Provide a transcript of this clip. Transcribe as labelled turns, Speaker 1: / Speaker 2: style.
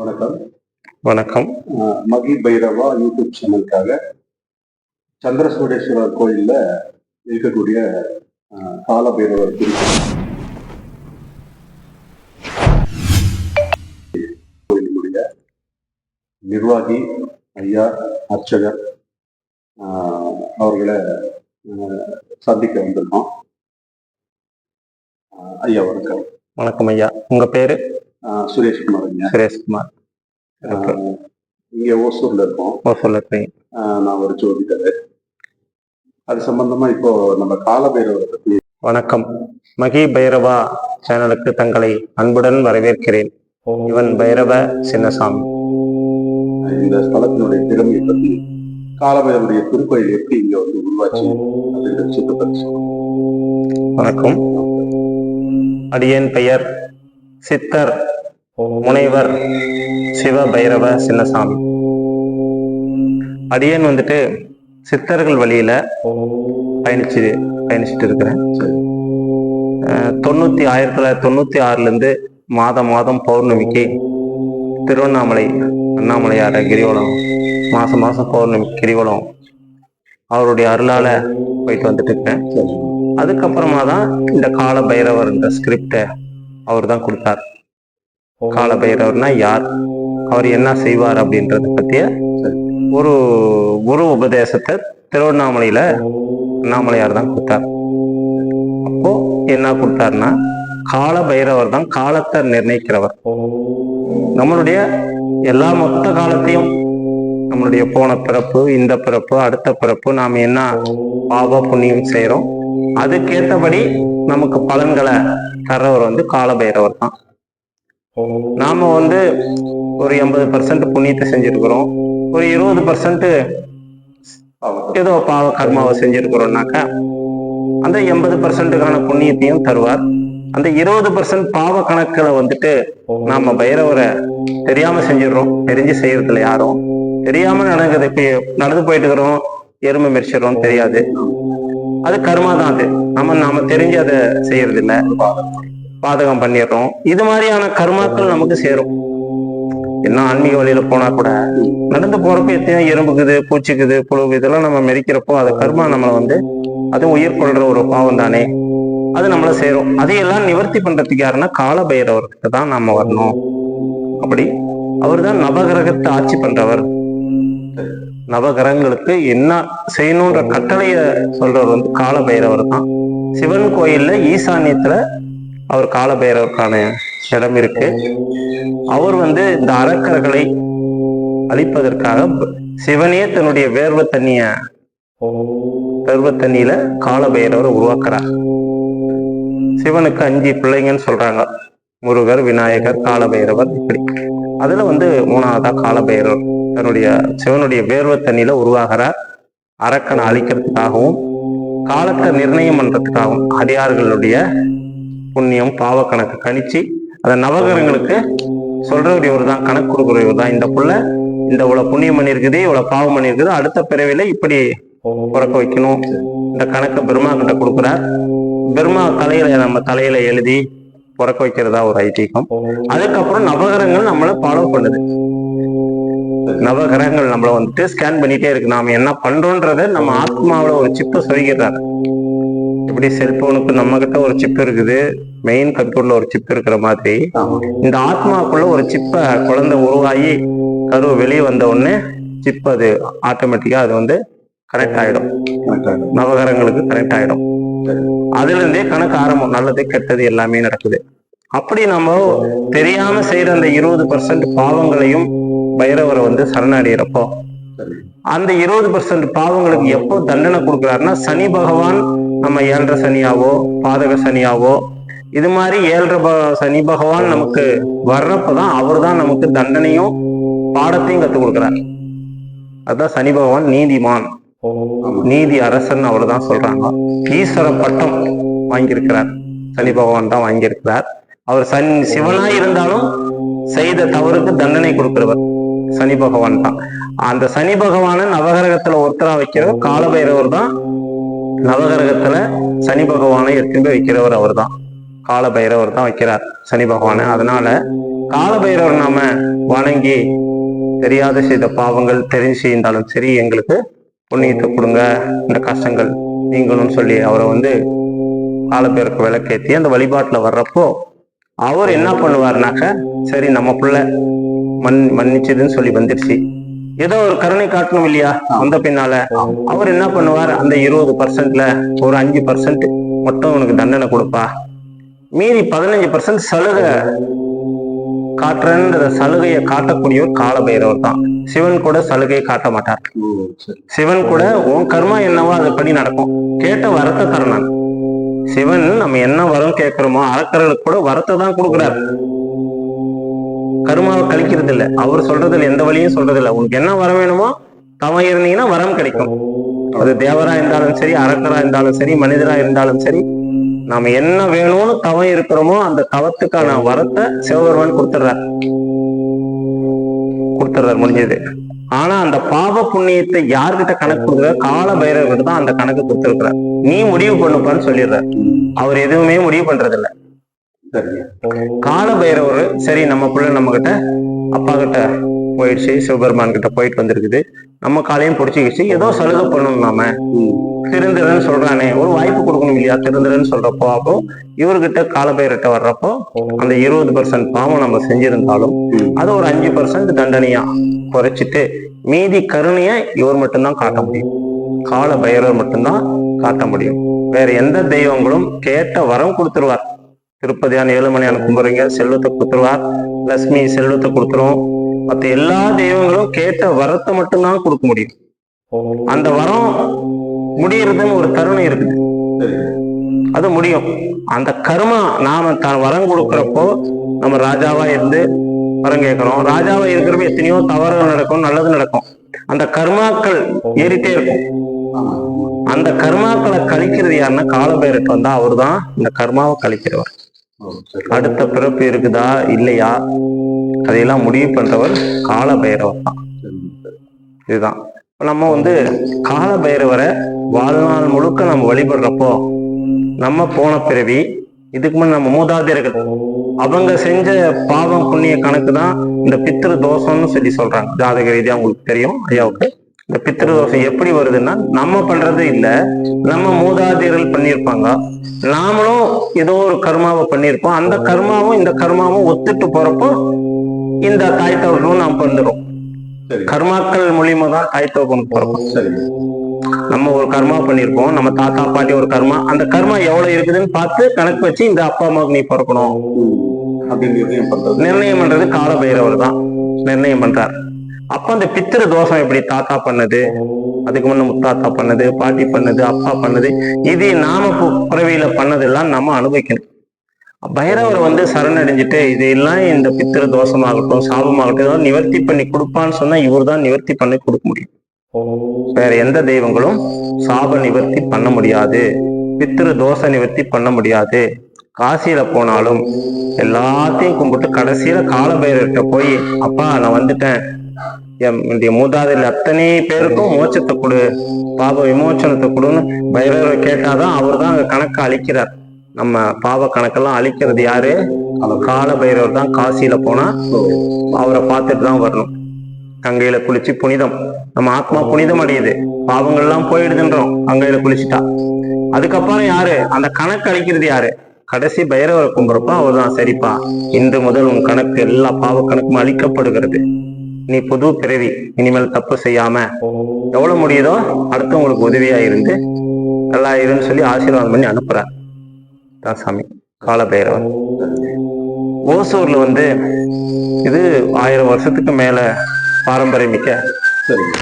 Speaker 1: வணக்கம்.
Speaker 2: வணக்கம்.
Speaker 1: மகி பைரவா யூடியூப் சேனலுக்காக சந்திரசூடேஸ்வரர் கோயில்ல இருக்கக்கூடிய கால பைரவர் கோயிலுடைய நிர்வாகி ஐயா அர்ச்சகர் அவர்களை சந்திக்க வந்திருக்கோம். ஐயா வணக்கம்.
Speaker 2: வணக்கம் ஐயா. உங்க பேரு?
Speaker 1: சுரேஷ்குமார்
Speaker 2: சுரேஷ்குமார்
Speaker 1: இங்க ஓசூர்ல இருக்கோம்.
Speaker 2: ஓ சொல்லுறீங்க
Speaker 1: ஆஹ் நான் ஒரு ஜோதிடர். அது சம்பந்தமா இப்போ நம்ம காலபைரவரை பத்தி
Speaker 2: வணக்கம். மகி பைரவா சேனலுக்கு தங்களை அன்புடன் வரவேற்கிறேன். இவன் பைரவ சின்னசாமி.
Speaker 1: இந்த ஸ்தலத்தினுடைய திறமையை பத்தி காலபைரவருடைய திருக்கோயில் எப்படி இங்க வந்து உருவாச்சு.
Speaker 2: வணக்கம். அடியேன் பெயர் சித்தர் முனைவர் சிவ பைரவ சின்னசாமி. அடியேன் வந்துட்டு சித்தர்கள் வழியில பயணிச்சு பயணிச்சுட்டு இருக்கிறேன். தொண்ணூத்தி ஆயிரத்தி தொள்ளாயிரத்தி தொண்ணூத்தி ஆறுல இருந்து மாதம் மாதம் பௌர்ணமிக்கு திருவண்ணாமலை அண்ணாமலையார கிரிவலம் மாசம் மாசம் பௌர்ணமி கிரிவலம் அவருடைய அருளால போயிட்டு வந்துட்டு இருக்கேன். அதுக்கப்புறமா தான் இந்த கால பைரவர் இந்த ஸ்கிரிப்டை அவர் தான் கொடுத்தார். கால பைரவர்னா யார்? அவர் என்ன செய்வார் அப்படின்றத பத்திய ஒரு குரு உபதேசத்தை திருவண்ணாமலையில அண்ணாமலையார் தான் கொடுத்தார். அப்போ என்ன கொடுத்தாருன்னா கால பைரவர் தான் காலத்தை நிர்ணயிக்கிறவர். நம்மளுடைய எல்லா மொத்த காலத்தையும் நம்மளுடைய போன பிறப்பு இந்த பிறப்பு அடுத்த பிறப்பு நாம் என்ன பாவ புண்ணியம் செய்கிறோம் அதுக்கேற்றபடி நமக்கு பலன்களை தர்றவர் வந்து கால பைரவர் தான். நாம வந்து ஒரு எண்பது பர்சன்ட் புண்ணியத்தை செஞ்சிருக்கிறோம். ஒரு இருபது பர்சன்ட் ஏதோ பாவ கர்மாவை செஞ்சிருக்கிறோம்னாக்கா அந்த எண்பது பர்சன்ட்டுக்கான புண்ணியத்தையும் தருவார். அந்த இருபது பர்சன்ட் பாவ கணக்கில் வந்துட்டு நாம பைரவரை தெரியாம செஞ்சிடுறோம். தெரிஞ்சு செய்யறதுல யாரும் தெரியாம நடக்குது. இப்ப நடந்து போயிட்டு இருக்கிறோம். எருமை மெரிச்சிடறோம் தெரியாது. அது கர்மா தான் அது. நம்ம நாம தெரிஞ்சு அதை செய்யறது இல்ல பாதகம் பண்ணிடுறோம். இது மாதிரியான கர்மாக்கள் நமக்கு சேரும். என்ன ஆன்மீக வழியில போனா கூட நடந்து போறப்ப எத்தனையோ எறும்புக்குது பூச்சிக்குது புழுகு இதெல்லாம் நம்ம மெரிக்கிறப்போ அது கர்மா நம்மளை வந்து அது உயிர் கொள்ற ஒரு பாவம் தானே. அது நம்மள சேரும். அதையெல்லாம் நிவர்த்தி பண்றதுக்கு யாருன்னா கால பைரவர்கிட்ட தான் நாம வரணும். அப்படி அவர் தான் நவகிரகத்தை ஆட்சி பண்றவர். நவகிரகங்களுக்கு என்ன செய்யணும்ன்ற கட்டளைய சொல்றவர் வந்து கால பைரவர் தான். சிவன் கோயில்ல ஈசானியத்துல அவர் காலபைரவருக்கான இடம் இருக்கு. அவர் வந்து இந்த அரக்கர்களை அழிப்பதற்காக சிவனே தன்னுடைய வேர்வ தண்ணிய வேர்வ தண்ணியில கால பைரவரை உருவாக்குறார். சிவனுக்கு அஞ்சு பிள்ளைங்கன்னு சொல்றாங்க. முருகர் விநாயகர் கால பைரவர் இப்படி. அதுல வந்து மூணாவதா கால பைரவர் தன்னுடைய சிவனுடைய வேர்வ தண்ணியில உருவாகிறார். அரக்கனை அழிக்கிறதுக்காகவும் காலத்தை நிர்ணயம் பண்றதுக்காகவும் அடியார்களுடைய புண்ணியம் பாவ கணக்கு கணிச்சு அந்த நவகரங்களுக்கு சொல்றவர் இவர் தான் கணக்கு கொடுக்குறவர் தான் இந்த புள்ள இந்த இவ்வளவு புண்ணியம் பண்ணியிருக்குது இவ்வளவு பாவம் பண்ணியிருக்குது அடுத்த பிறவில இப்படி பிறக்க வைக்கணும். இந்த கணக்கை பெருமா கிட்ட கொடுக்குறார். பெருமா தலையில நம்ம தலையில எழுதி பிறக்க வைக்கிறதா ஒரு ஐதீகம். அதுக்கப்புறம் நவகரங்கள் நம்மளை ஃபாலோ பண்ணுது. நவகிரகங்கள் நம்மள வந்துட்டு ஸ்கேன் பண்ணிட்டே இருக்கு. நாம என்ன பண்றோன்றத நம்ம ஆத்மாவுல ஒரு சிப்பை சொல்கிறார் இப்படி செல்போனுக்கு நம்ம கிட்ட ஒரு சிப் இருக்குது. மெயின் கண்ட்ரோல்ல ஒரு சிப் இருக்கிற மாதிரி. இந்த ஆத்மாக்குள்ள ஒரு சிப்பை குழந்தை உருவாகி கரு வெளியே வந்த உடனே சிப் அது ஆட்டோமேட்டிக்கா அது வந்து கனெக்ட் ஆயிடும். நவகரங்களுக்கு கனெக்ட் ஆயிடும். அதுல இருந்தே கணக்கு ஆரம்பம் நல்லது கெட்டது எல்லாமே நடக்குது. அப்படி நம்ம தெரியாம செய்யற அந்த இருபது பர்சன்ட் பாவங்களையும் பைரவரை வந்து சரணடைகிறப்போ அந்த இருபது பர்சன்ட் பாவங்களுக்கு எப்போ தண்டனை கொடுக்குறாருன்னா சனி பகவான் நம்ம ஏழரை சனியாவோ பாதக சனியாவோ இது மாதிரி ஏழரை சனி பகவான் நமக்கு வர்றப்பதான் அவர் தான் நமக்கு தண்டனையும் பாடத்தையும் கத்துக் கொடுக்குறார். அதான் சனி பகவான் நீதிமான். நீதி அரசன் அவர் தான் சொல்றாங்க. ஈஸ்வர பட்டம் வாங்கியிருக்கிறார். சனி பகவான் தான் வாங்கியிருக்கிறார். அவர் சன் சிவனாய் இருந்தாலும் செய்த தவறுக்கு தண்டனை கொடுக்கிறவர் சனி பகவான் தான். அந்த சனி பகவானை நவகிரகத்துல ஒருத்தரா வைக்கிற காலபைரவர் தான் நவகிரகத்துல சனி பகவானை எடுத்துட்டு போய் வைக்கிறவர் அவர் தான் கால பைரவர் தான் வைக்கிறார் சனி பகவானை. அதனால காலபைரவர் நாம வணங்கி தெரியாத செய்த பாவங்கள் தெரிஞ்சு இருந்தாலும் சரி எங்களுக்கு புண்ணியத்தை கொடுங்க. இந்த கஷ்டங்கள் நீங்களும் சொல்லி அவரை வந்து காலபேருக்கு விளக்கேற்றி அந்த வழிபாட்டுல வர்றப்போ அவர் என்ன பண்ணுவாருனாக்க சரி நம்ம பிள்ளை மன் மன்னிச்சதுன்னு சொல்லி வந்துருச்சு. ஏதோ ஒரு கருணை காட்டணும் இல்லையா? வந்த பின்னால. அவர் என்ன பண்ணுவார்? அந்த இருபது பர்சன்ட்ல ஒரு அஞ்சு பர்சன்ட் மட்டும் உனக்கு தண்டனை கொடுப்பா. மீதி பதினஞ்சு பர்சன்ட் சலுகை காட்டுறன்ற சலுகையை காட்டக்கூடியவர் காலபைரவர் தான். சிவன் கூட சலுகையை காட்ட மாட்டார். சிவன் கூட உன் கர்மா என்னவோ அதுபடி நடக்கும். கேட்ட வரத்தை தரணும். சிவன் நம்ம என்ன வரம் கேட்கிறோமோ அறக்கர்களுக்கு கூட வரத்தை தான் கொடுக்குறாரு. கருமாவை கழிக்கிறது இல்ல அவர் சொல்றதுல எந்த வழியும் சொல்றது இல்ல உனக்கு என்ன வரம் வேணுமோ தவம் இருந்தீங்கன்னா வரம் கிடைக்கும். அது தேவரா இருந்தாலும் சரி அரக்கரா இருந்தாலும் சரி மனிதரா இருந்தாலும் சரி நாம என்ன வேணும்னு தவம் இருக்கிறோமோ அந்த தவத்துக்கான வரத்தை சிவபெருமான் கொடுத்துடுறார். கொடுத்துடுறார் முடிஞ்சது. ஆனா அந்த பாவ புண்ணியத்தை யார்கிட்ட கணக்கு கொடுக்குற கால பைரவர்கிட்ட தான் அந்த கணக்கு கொடுத்துருக்கிறார். நீ முடிவு பண்ணுப்பான்னு சொல்லிடுற அவர் எதுவுமே முடிவு பண்றது இல்லை கால பைரவர் சரி நம்ம பிள்ளை நம்ம கிட்ட அப்பா கிட்ட போயிடுச்சு சிவபெருமான் கிட்ட போயிட்டு வந்திருக்குது. நம்ம காலையும் பிடிச்சிக்கிச்சு. ஏதோ சலுகை பண்ணணும் நாம.
Speaker 1: ம்.
Speaker 2: திருந்துறன்னு சொல்றானே. ஒரு வாய்ப்பு கொடுக்கணும் இல்லையா? திருந்துறன்னு சொல்றப்போ அப்போ இவர்கிட்ட காலபைரட்ட வர்றப்போ அந்த இருபது பர்சன்ட் பாவம் நம்ம செஞ்சிருந்தாலும்
Speaker 1: அது
Speaker 2: அதை ஒரு அஞ்சு பர்சன்ட் தண்டனையா குறைச்சிட்டு மீதி கருணையை இவர் மட்டும்தான் காட்ட முடியும். கால பைரவர் மட்டும்தான் காட்ட முடியும். வேற எந்த தெய்வங்களும் கேட்ட வரம் கொடுத்துருவார். திருப்பதியான ஏழுமணியான கும்புறீங்க செல்வத்தை கொடுத்துருவார். லட்சுமி செல்வத்தை கொடுத்துரும். மத்த எல்லா தெய்வங்களும் கேட்ட வரத்தை மட்டும்தான் கொடுக்க முடியும். அந்த வரம் முடியறதுன்னு ஒரு தருணம் இருக்குது. அது முடியும். அந்த கர்மா நாம தான் வரம் கொடுக்குறப்போ நம்ம ராஜாவா இருந்து வரம் கேட்கிறோம். ராஜாவா இருக்கிறப்ப எத்தனையோ தவறுகள் நடக்கும் நல்லது நடக்கும். அந்த கர்மாக்கள் ஏறிட்டே இருக்கும். அந்த கர்மாக்களை கழிக்கிறது யாருன்னா காலபைரட் வந்தா அவர்தான் இந்த கர்மாவை கழிக்கிறவர். அடுத்த பிறப்பு இருக்குதா? இல்லையா? அதையெல்லாம் முடிவு பண்றவர் காலபைரவர் தான். இதுதான். இப்ப நம்ம வந்து கால பைரவரை வாழ்நாள் முழுக்க நம்ம வழிபடுறப்போ நம்ம போன பிறவி இதுக்கு முன்ன நம்ம மூதாதையர்கள் அவங்க செஞ்ச பாவம் புண்ணிய கணக்கு தான் இந்த பித்திரு தோஷம்னு சொல்லி சொல்றாங்க. ஜாதக ரீதியா உங்களுக்கு தெரியும் ஐயாவுக்கு. இந்த பித்திரு தோஷம் எப்படி வருதுன்னா நம்ம பண்றது இல்ல நம்ம மூதாதையர்கள் பண்ணியிருப்பாங்க. நாமளும் ஏதோ ஒரு கர்மாவை பண்ணியிருப்போம். அந்த கர்மாவும் இந்த கர்மாவும் ஒத்துட்டு போறப்போ இந்த தாய் தவறும் நாம்
Speaker 1: சரி.
Speaker 2: கர்மாக்கள் மூலியமா தான் தாய் பிறக்கும்
Speaker 1: சரிங்க
Speaker 2: நம்ம ஒரு கர்மா பண்ணியிருப்போம். நம்ம தாத்தா பாட்டி ஒரு கர்மா. அந்த கர்மா எவ்வளவு இருக்குதுன்னு பார்த்து கணக்கு வச்சு இந்த அப்பா அம்மாவுக்கு நீ பிறக்கணும்.
Speaker 1: நிர்ணயம் பண்றது?
Speaker 2: நிர்ணயம் பண்றது கால பைரவர் தான். நிர்ணயம் பண்றார். அப்ப அந்த பித்திரு தோஷம் எப்படி தாத்தா பண்ணது? அதுக்கு முன்ன முத்தாத்தா பண்ணது பாட்டி பண்ணது அப்பா பண்ணது இது நாம பு- பிறவியில பண்ணதெல்லாம் நம்ம அனுபவிக்கணும். பைரவர் வந்து சரணடைஞ்சிட்டு இதெல்லாம் இந்த பித்திரு தோஷமாகட்டும் சாபமாகட்டும் ஏதாவது நிவர்த்தி பண்ணி கொடுப்பான்னு சொன்னா இவர் தான் நிவர்த்தி பண்ணி கொடுக்க முடியும். வேற எந்த தெய்வங்களும் சாப நிவர்த்தி பண்ண முடியாது பித்திரு தோஷ நிவர்த்தி பண்ண முடியாது. காசியில போனாலும் எல்லாத்தையும் கும்பிட்டு கடைசியில காலபைரவர்கிட்ட போய் அப்பா நான் வந்துட்டேன். என்னுடைய மூதாதையில் அத்தனை பேருக்கும் மோட்சத்தை கொடு. பாப விமோச்சனத்தை கொடுன்னு பைரவரை கேட்டாதான் அவர் தான் கணக்கை அழிக்கிறார். நம்ம பாவ கணக்கெல்லாம் அழிக்கிறது யாரு? கால பைரவர் தான். காசியில போனா அவரை பார்த்துட்டு தான் வரணும். கங்கையில குளிச்சு புனிதம். நம்ம ஆத்மா புனிதம் அடையுது. பாவங்கள் எல்லாம் போயிடுதுன்றோம். கங்கையில குளிச்சுட்டா. அதுக்கப்புறம் யாரு? அந்த கணக்கு அழிக்கிறது யாரு? கடைசி பைரவரை கும்புறப்ப அவர் தான் சரிப்பா. இன்று முதல் உன் கணக்கு எல்லா பாவ கணக்கும் அழிக்கப்படுகிறது. நீ புது பிறவி இனிமேல் தப்பு செய்யாம எவ்வளவு முடியுதோ அடுத்தவங்களுக்கு உதவியா இருந்து நல்லா இருன்னு சொல்லி ஆசீர்வாதம் பண்ணி அனுப்புறார் தான் சாமி கால ஓசூர்ல வந்து இது ஆயிரம் வருஷத்துக்கு மேல பாரம்பரியமிக்க
Speaker 1: சரிங்க.